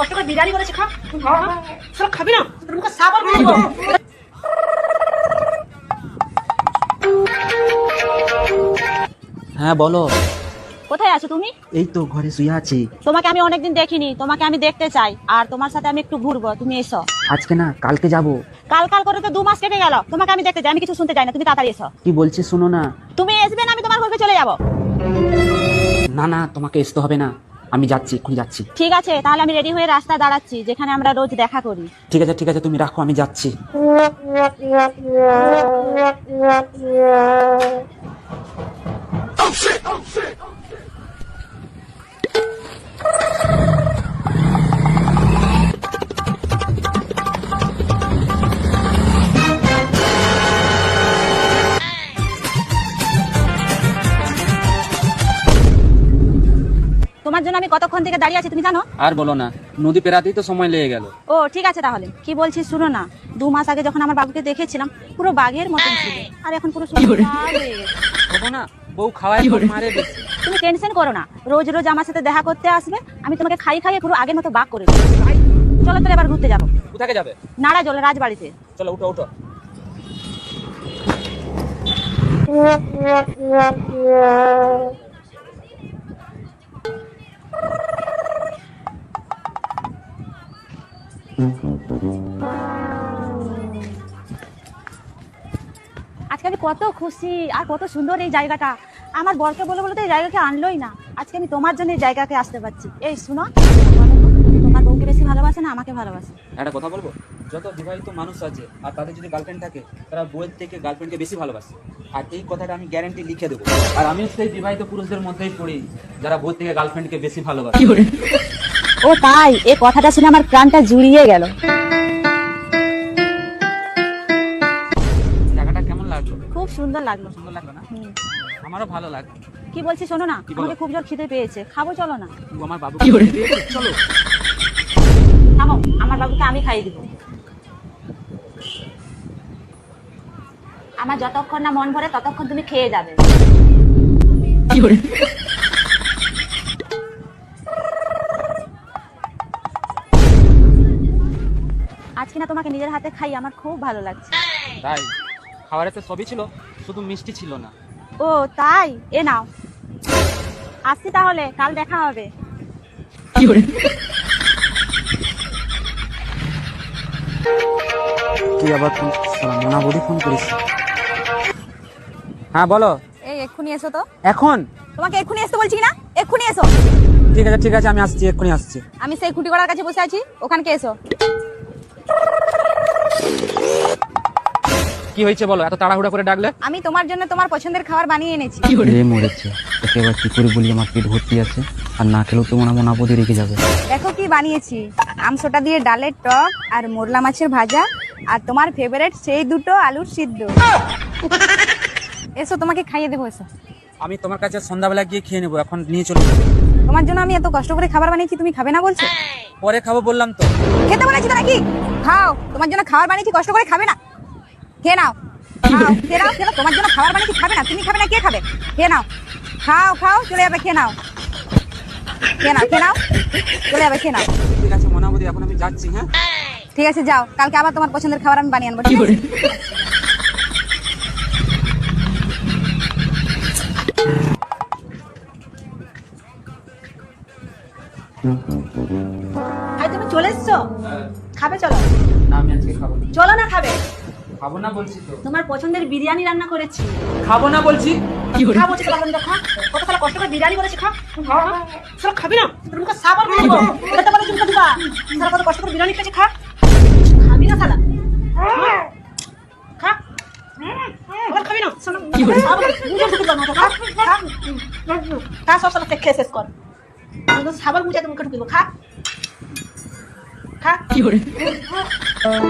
কষ্ট করে বিরিয়ানি করেছি খা শালা খাবি না? তোর মুখে সাবান হ্যাঁ বলো। কোথায় আছো তুমি? এই তো ঘরে শুয়ে আছি। তোমাকে আমি অনেকদিন দেখিনি তোমাকে আমি দেখতে চাই। আর তোমার সাথে আমি একটু ঘুরবো তুমি এসো। আজকে না কালকে যাব। কাল কাল করে তো দু মাস কেটে গেল। তোমাকে আমি দেখতে চাই আমি কিছু শুনতে চাই না তুমি তাড়াতাড়ি এসো। কি বলছি শোনো না। তুমি আসবে না আমি তোমার ঘরকে চলে যাব? না না তোমাকে আসতে হবে না। আমি যাচ্ছি এক্ষুনি যাচ্ছি। ঠিক আছে তাহলে আমি রেডি হয়ে রাস্তা দাঁড়াচ্ছি যেখানে আমরা রোজ দেখা করি। ঠিক আছে ঠিক আছে তুমি রাখো আমি যাচ্ছি। তোমার জন্য আমি কতক্ষণ থেকে দাঁড়িয়ে আছি তুমি জানো আর বলো না নদী পেরাতেই তো সময় লেগে গেল ও ঠিক আছে তাহলে কি বলছি শুনো না দু মাস আগে যখন আমার বাবুকে দেখেছিলাম পুরো বাঘের মতন ছিল আর এখন পুরো সুন্দর হয়ে গেছে। বলো না বউ খাওয়ায় পর মারে বেশি তুমি টেনশন করো না রোজ রোজ আমার সাথে দেখা করতে আসবে আমি তোমাকে খাই খাইয়ে পুরো আগের মতো বাঘ করে দেবো চলো তো এবার ঘুরতে যাব কোথাকে যাবে নাড়া জলে রাজবাড়িতে চলো উঠো উঠো আজকে আমি কত খুশি আর কত সুন্দর এই জায়গাটা। আমার বরকে বলে বলে তো এই জায়গাকে আনলোই না। আজকে আমি তোমার জন্য এই জায়গাকে আসতে পারছি। এই শুনো তোমার বউকে বেশি ভালোবাসে না আমাকে ভালোবাসে। একটা কথা বলব? যত বিবাহিত মানুষ আছে আর তাদের যদি গার্লফ্রেন্ড থাকে তারা বউয়ের থেকে গার্লফ্রেন্ডকে বেশি ভালোবাসে। আর এই কথাটা আমি গ্যারান্টি লিখে দেবো। আর আমিও সেই বিবাহিত পুরুষদের মধ্যেই পড়ি যারা বউয়ের থেকে গার্লফ্রেন্ডকে বেশি ভালোবাসে। ও তাই এ কথাটা শুনে আমার প্রাণটা জুড়িয়ে গেল। জায়গাটা কেমন লাগল? খুব সুন্দর লাগল। সুন্দর লাগল না? আমারও ভালো লাগল কি বলছি শোনো না আমাকে খুব জোর খিদে পেয়েছে খাব চলো না। আমার বাবু চলো। থামো আমার বাবুকে আমি খাইয়ে দিব। আমার যতক্ষণ না মন ভরে ততক্ষণ তুমি খেয়ে যাবে। আজকে না তোমাকে নিজের হাতে খাই আমার খুব ভালো লাগছে। তাই? খাবারে তো সবই ছিল শুধু মিষ্টি ছিল না। ও তাই? এ নাও। আসছি তাহলে কাল দেখা হবে। তুই আবার ফোন মোনা বৌদি ফোন করিস? হ্যাঁ বলো। এই এক্ষুনি এসো তো। এখন? তোমাকে এক্ষুনি আসতে বলছি না? এক্ষুনি এসো। ঠিক আছে ঠিক আছে আমি আসছি এক্ষুনি আসছি। আমি সেই খুঁটি করার কাছে বসে আছি। ওখানকে এসো। কি হয়েছে বলো? এত তাড়াহুড়া করে ডাকলে? আমি তোমার জন্য তোমার পছন্দের খাবার বানিয়ে এনেছি। রে মরেছে তোকে এবার কি করে বলি আমার পেট ভর্তি আছে। আর না খেলেও তো মনে মনে আপদে রেখে যাবে। দেখো কি বানিয়েছি। আমসোটা দিয়ে ডালের টক আর মোরলা মাছের ভাজা। আর তোমার ফেভারিট সেই দুটো আলুর সিদ্ধ। এসো তোমাকে খাইয়ে দেবো এসো। আমি তোমার কাছে সন্ধ্যাবেলা গিয়ে খেয়ে নেব এখন নিয়ে চলো তোমার জন্য আমি এত কষ্ট করে খাবার বানিয়েছি তুমি খাবে না বলছো? পরে খাব বললাম তো। খেতে বলেছি তো নাকি? খাও তোমার জন্য খাবার বানিয়েছি কষ্ট করে খাবে না। খেয়ে নাও। খাও, খেয়ে নাও খেয়ে তোমার জন্য খাবার বানিয়েছি খাবে না? তুমি খাবে না কে খাবে? খেয়ে নাও। খাও খাও চলে যাবে খেয়ে নাও। খেয়ে নাও খেয়ে নাও। চলে যাবে খেয়ে নাও। ঠিক আছে মোনাবদি এখন আমি যাচ্ছি হ্যাঁ? ঠিক আছে যাও। কালকে আবার তোমার পছন্দের খাবার আমি বানিয়ে আনব ঠিক আছে? তুমি চলে এসছো? খাবে চলো। না আমি আজকে খাব চলো না খাবে। খাব না বলছি তো। তোমার পছন্দের বিরিয়ানি রান্না করেছি। খাব না বলছি। খাব চিকেন বানানো খা কত শালা কষ্ট করে বিরিয়ানি করেছি খা শালা খাবি না? তোর মুখে সাবান মারবো খেতে পারে চুমকা দিবা। শালা কত কষ্ট করে বিরিয়ানি খেয়েছি খা। খাবি না শালা খা। আবার খাবি না? শালা সাবান মুখে ঢুকে দাও না তো, খা খা। সব খেয়ে শেষ কর। তো সাবান মুখে মুখে ঢুকে দেবো খা। খা। কি করে